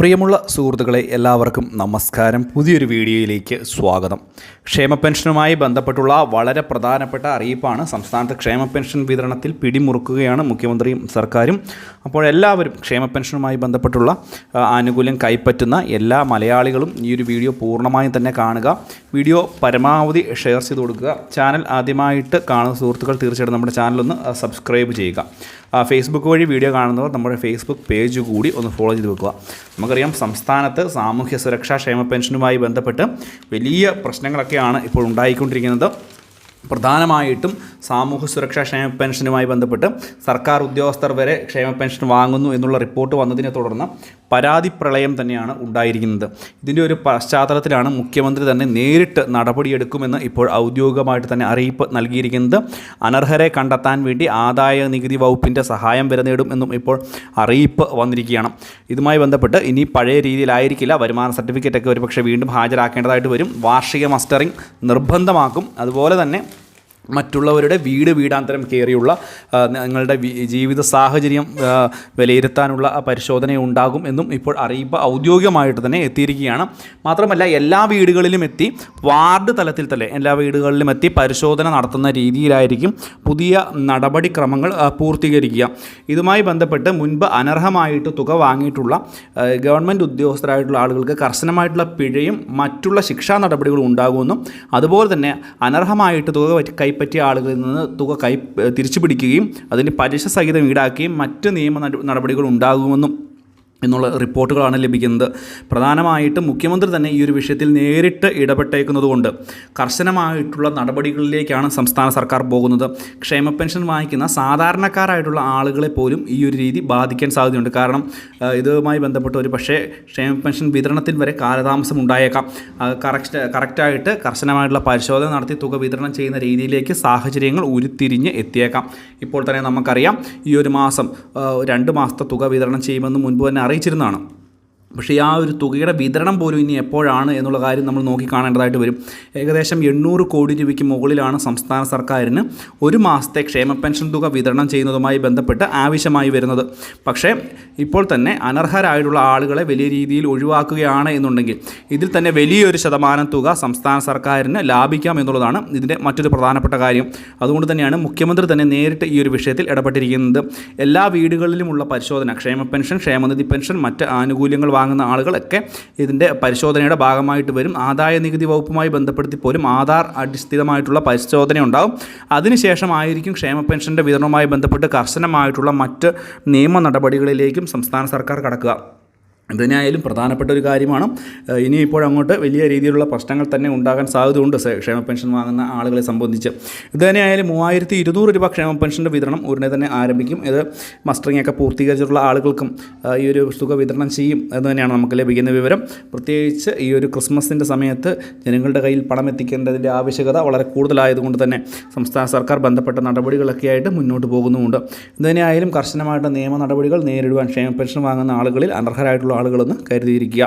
പ്രിയമുള്ള സുഹൃത്തുക്കളെ എല്ലാവർക്കും നമസ്കാരം. പുതിയൊരു വീഡിയോയിലേക്ക് സ്വാഗതം. ക്ഷേമ പെൻഷനുമായി ബന്ധപ്പെട്ടുള്ള വളരെ പ്രധാനപ്പെട്ട അറിയിപ്പാണ് സംസ്ഥാനത്ത് ക്ഷേമ പെൻഷൻ വിതരണത്തിൽ പിടിമുറുക്കുകയാണ് മുഖ്യമന്ത്രിയും സർക്കാരും. അപ്പോൾ എല്ലാവരും ക്ഷേമ പെൻഷനുമായി ബന്ധപ്പെട്ടുള്ള ആനുകൂല്യം കൈപ്പറ്റുന്ന എല്ലാ മലയാളികളും ഈ ഒരു വീഡിയോ പൂർണമായും തന്നെ കാണുക. വീഡിയോ പരമാവധി ഷെയർ ചെയ്ത് കൊടുക്കുക. ചാനൽ ആദ്യമായിട്ട് കാണുന്ന സുഹൃത്തുക്കൾ തീർച്ചയായിട്ടും നമ്മുടെ ചാനലൊന്ന് സബ്സ്ക്രൈബ് ചെയ്യുക. ഫേസ്ബുക്ക് വഴി വീഡിയോ കാണുന്നവർ നമ്മുടെ ഫേസ്ബുക്ക് പേജ് കൂടി ഒന്ന് ഫോളോ ചെയ്ത് വെക്കുക. നമുക്കറിയാം സംസ്ഥാനത്ത് സാമൂഹ്യ സുരക്ഷാ ക്ഷേമ പെൻഷനുമായി ബന്ധപ്പെട്ട് വലിയ പ്രശ്നങ്ങളൊക്കെയാണ് ഇപ്പോൾ ഉണ്ടായിക്കൊണ്ടിരിക്കുന്നത്. പ്രധാനമായിട്ടും സാമൂഹ്യ സുരക്ഷാ ക്ഷേമ പെൻഷനുമായി ബന്ധപ്പെട്ട് സർക്കാർ ഉദ്യോഗസ്ഥർ വരെ ക്ഷേമ പെൻഷൻ വാങ്ങുന്നു എന്നുള്ള റിപ്പോർട്ട് വന്നതിനെ തുടർന്ന് പരാതി പ്രളയം തന്നെയാണ് ഉണ്ടായിരിക്കുന്നത്. ഇതിന്റെ ഒരു പശ്ചാത്തലത്തിലാണ് മുഖ്യമന്ത്രി തന്നെ നേരിട്ട് നടപടിയെടുക്കുമെന്ന് ഇപ്പോൾ ഔദ്യോഗികമായിട്ട് തന്നെ അറിയിപ്പ് നൽകിയിരിക്കുന്നത്. അനർഹരെ കണ്ടെത്താൻ വേണ്ടി ആദായ നികുതി വകുപ്പിന്റെ സഹായം വരെ നേടും എന്നും ഇപ്പോൾ അറിയിപ്പ് വന്നിരിക്കുകയാണ്. ഇതുമായി ബന്ധപ്പെട്ട് ഇനി പഴയ രീതിയിലായിരിക്കില്ല. വരുമാന സർട്ടിഫിക്കറ്റൊക്കെ ഒരുപക്ഷെ വീണ്ടും ഹാജരാക്കേണ്ടതായിട്ട് വരും. വാർഷിക മസ്റ്ററിംഗ് നിർബന്ധമാക്കും. അതുപോലെ തന്നെ മറ്റുള്ളവരുടെ വീട് വീടാന്തരം കയറിയുള്ള നിങ്ങളുടെ ജീവിത സാഹചര്യം വിലയിരുത്താനുള്ള പരിശോധന ഉണ്ടാകും എന്നും ഇപ്പോൾ അറിയിപ്പ് ഔദ്യോഗികമായിട്ട് തന്നെ എത്തിയിരിക്കുകയാണ്. മാത്രമല്ല എല്ലാ വീടുകളിലും എത്തി വാർഡ് തലത്തിൽ തന്നെ എല്ലാ വീടുകളിലും എത്തി പരിശോധന നടത്തുന്ന രീതിയിലായിരിക്കും പുതിയ നടപടിക്രമങ്ങൾ പൂർത്തീകരിക്കുക. ഇതുമായി ബന്ധപ്പെട്ട് മുൻപ് അനർഹമായിട്ട് തുക വാങ്ങിയിട്ടുള്ള ഗവൺമെന്റ് ഉദ്യോഗസ്ഥരായിട്ടുള്ള ആളുകൾക്ക് കർശനമായിട്ടുള്ള പിഴയും മറ്റുള്ള ശിക്ഷാ നടപടികളും ഉണ്ടാകുമെന്നും അതുപോലെ തന്നെ അനർഹമായിട്ട് തുക പറ്റി- കൈപ്പറ്റിയ ആളുകളിൽ നിന്ന് തുക കൈ തിരിച്ചു പിടിക്കുകയും അതിന് പലിശ സഹിതം ഈടാക്കുകയും മറ്റ് നിയമ നട- നടപടികൾ ഉണ്ടാകുമെന്നും എന്നുള്ള റിപ്പോർട്ടുകളാണ് ലഭിക്കുന്നത്. പ്രധാനമായിട്ടും മുഖ്യമന്ത്രി തന്നെ ഈ ഒരു വിഷയത്തിൽ നേരിട്ട് ഇടപെട്ടേക്കുന്നതുകൊണ്ട് കർശനമായിട്ടുള്ള നടപടികളിലേക്കാണ് സംസ്ഥാന സർക്കാർ പോകുന്നത്. ക്ഷേമ പെൻഷൻ വാങ്ങിക്കുന്ന സാധാരണക്കാരായിട്ടുള്ള ആളുകളെ പോലും ഈ ഒരു രീതി ബാധിക്കാൻ സാധ്യതയുണ്ട്. കാരണം ഇതുമായി ബന്ധപ്പെട്ട് ഒരു പക്ഷേ ക്ഷേമ പെൻഷൻ വിതരണത്തിൽ വരെ കാലതാമസം ഉണ്ടായേക്കാം. കറക്റ്റ് കറക്റ്റായിട്ട് കർശനമായിട്ടുള്ള പരിശോധന നടത്തി തുക വിതരണം ചെയ്യുന്ന രീതിയിലേക്ക് സാഹചര്യങ്ങൾ ഉരുത്തിരിഞ്ഞ് എത്തിയേക്കാം. ഇപ്പോൾ തന്നെ നമുക്കറിയാം ഈ ഒരു മാസം രണ്ട് മാസത്തെ തുക വിതരണം ചെയ്യുമെന്ന് മുൻപ് തന്നെ അറിയിച്ചിരുന്നതാണ് പക്ഷേ ആ ഒരു തുകയുടെ വിതരണം പോലും ഇനി എപ്പോഴാണ് എന്നുള്ള കാര്യം നമ്മൾ നോക്കി കാണേണ്ടതായിട്ട് വരും. ഏകദേശം എണ്ണൂറ് കോടി രൂപയ്ക്ക് മുകളിലാണ് സംസ്ഥാന സർക്കാരിന് ഒരു മാസത്തെ ക്ഷേമ പെൻഷൻ തുക വിതരണം ചെയ്യുന്നതുമായി ബന്ധപ്പെട്ട് ആവശ്യമായി വരുന്നത്. പക്ഷേ ഇപ്പോൾ തന്നെ അനർഹരായിട്ടുള്ള ആളുകളെ വലിയ രീതിയിൽ ഒഴിവാക്കുകയാണ് എന്നുണ്ടെങ്കിൽ ഇതിൽ തന്നെ വലിയൊരു ശതമാനം തുക സംസ്ഥാന സർക്കാരിന് ലാഭിക്കാം എന്നുള്ളതാണ് ഇതിന്റെ മറ്റൊരു പ്രധാനപ്പെട്ട കാര്യം. അതുകൊണ്ട് തന്നെയാണ് മുഖ്യമന്ത്രി തന്നെ നേരിട്ട് ഈ ഒരു വിഷയത്തിൽ ഇടപെട്ടിരിക്കുന്നത്. എല്ലാ വീടുകളിലുമുള്ള പരിശോധന ക്ഷേമ പെൻഷൻ ക്ഷേമനിധി പെൻഷൻ മറ്റ് ആനുകൂല്യങ്ങൾ വാങ്ങുന്ന ആളുകളൊക്കെ ഇതിന്റെ പരിശോധനയുടെ ഭാഗമായിട്ട് വരും. ആദായ നികുതി വകുപ്പുമായി ബന്ധപ്പെടുത്തി പോലും ആധാർ അടിസ്ഥിതമായിട്ടുള്ള പരിശോധന ഉണ്ടാവും. അതിനുശേഷമായിരിക്കും ക്ഷേമ പെൻഷന്റെ വിതരണവുമായി ബന്ധപ്പെട്ട് കർശനമായിട്ടുള്ള മറ്റ് നിയമ നടപടികളിലേക്കും സംസ്ഥാന സർക്കാർ കടക്കുക. ഇതിനായാലും പ്രധാനപ്പെട്ട ഒരു കാര്യമാണ്. ഏഹ് ഇനി ഇപ്പോഴങ്ങോട്ട് വലിയ രീതിയിലുള്ള പ്രശ്നങ്ങൾ തന്നെ ഉണ്ടാകാൻ സാധ്യതയുണ്ട്. ക്ഷേമ പെൻഷൻ വാങ്ങുന്ന ആളുകളെ സംബന്ധിച്ച്. ഇതുതന്നെയായാലും മൂവായിരത്തി ഇരുന്നൂറ് രൂപ ക്ഷേമ പെൻഷന്റെ വിതരണം ഉടനെ തന്നെ ആരംഭിക്കും. ഇത് മസ്റ്ററിംഗ് ഒക്കെ പൂർത്തീകരിച്ചിട്ടുള്ള ആളുകൾക്കും ഈ ഒരു തുക വിതരണം ചെയ്യും. എന്ന് തന്നെയാണ് നമുക്ക് ലഭിക്കുന്ന വിവരം. പ്രത്യേകിച്ച് ഈ ഒരു ക്രിസ്മസിന്റെ സമയത്ത് ജനങ്ങളുടെ കയ്യിൽ പണം എത്തിക്കേണ്ടതിന്റെ ആവശ്യകത വളരെ കൂടുതലായതുകൊണ്ട് തന്നെ സംസ്ഥാന സർക്കാർ ബന്ധപ്പെട്ട നടപടികളൊക്കെ ആയിട്ട് മുന്നോട്ട് പോകുന്നുമുണ്ട്. ഇതിനായാലും കർശനമായിട്ട് നിയമ നടപടികൾ നേരിടുവാൻ ക്ഷേമ പെൻഷൻ വാങ്ങുന്ന ആളുകളിൽ അനർഹരായിട്ടുള്ള ആളുകളെന്ന് കരുതിയിരിക്കുക.